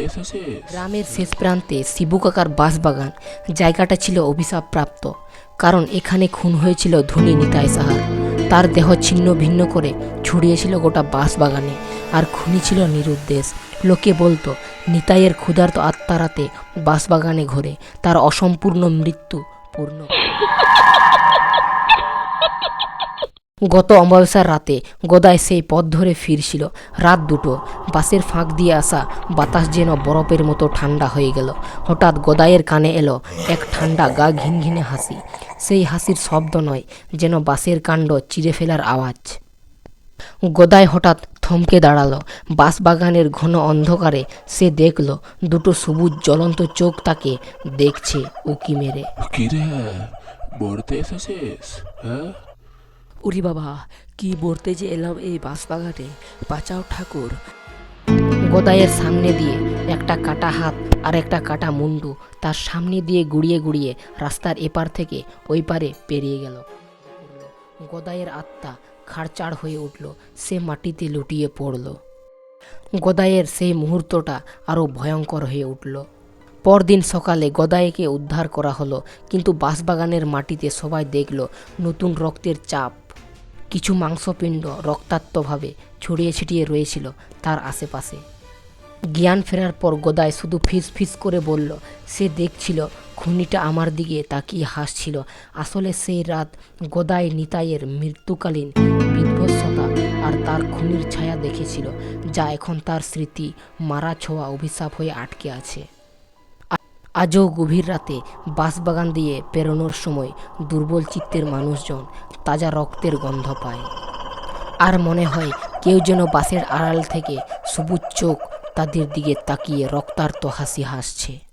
এসেছিস? গ্রামের শেষ প্রান্তে শিবু কাকার বাঁশবাগান জায়গাটা ছিল অভিশাপ প্রাপ্ত কারণ এখানে খুন হয়েছিল ধনী নিতাই সাহার। তার দেহ ছিন্ন ভিন্ন করে ছড়িয়েছিল গোটা বাঁশবাগানে আর খুনি ছিল নিরুদ্দেশ। লোকে বলতো, নিতাইয়ের ক্ষুধার্ত আত্মারাতে বাঁশবাগানে ঘোরে। তার অসম্পূর্ণ মৃত্যু পূর্ণ। গত অমাবস্যার রাতে গদায় সেই পথ ধরে ফিরছিল। রাত দুটো, বাসের ফাঁক দিয়ে আসা বাতাস যেন বরফের মতো ঠান্ডা হয়ে গেল। হঠাৎ গদায়ের কানে এলো এক ঠান্ডা গা ঘিনঘিনে হাসি। সেই হাসির শব্দ নয়, যেন বাসের কাণ্ড চিরে ফেলার আওয়াজ। গদায় হঠাৎ থমকে দাঁড়াল। বাঁশবাগানের ঘন অন্ধকারে সে দেখল দুটো সবুজ জ্বলন্ত চোখ তাকে দেখছে উকি মেরে। কিরে এসেছিস? হ্যাঁ? উরি বাবা, কি বলতে যে এলাম এই বাঁশবাগানে বাঁচাও ঠাকুর। গদায়ের সামনে দিয়ে একটা কাটা হাত আর একটা কাটা মুন্ডু তার সামনে দিয়ে গুড়িয়ে গুড়িয়ে রাস্তার এপার থেকে ওই পারে পেরিয়ে গেল। গদায়ের আত্মা খাড়চাড় হয়ে উঠল, সে মাটিতে লুটিয়ে পড়ল। গদায়ের সেই মুহূর্তটা আরও ভয়ঙ্কর হয়ে উঠল। পরদিন সকালে গদাইকে উদ্ধার করা হলো, কিন্তু বাঁশবাগানের মাটিতে সবাই দেখল নতুন রক্তের চাপ। কিছু মাংসপিণ্ড রক্তাক্তভাবে ছড়িয়ে ছিটিয়ে রয়েছিল তার আশেপাশে। জ্ঞান ফেরার পর গদাই শুধু ফিস ফিস করে বলল, সে দেখছিল, খুনিটা আমার দিকে তাকিয়ে হাসছিল। আসলে সেই রাত গদাই নিতাইয়ের মৃত্যুকালীন বিধ্বস্বতা আর তার খুনির ছায়া দেখেছিল, যা এখন তার স্মৃতি মারা ছোঁয়া অভিশাপ হয়ে আটকে আছে। আজও গভীর রাতে বাঁশবাগান দিয়ে পেরোনোর সময় দুর্বল চিত্তের মানুষজন তাজা রক্তের গন্ধ পায়। আর মনে হয় কেউ যেন বাসের আড়াল থেকে সবুজ চোখ তাদের দিকে তাকিয়ে রক্তার্ত হাসি হাসছে।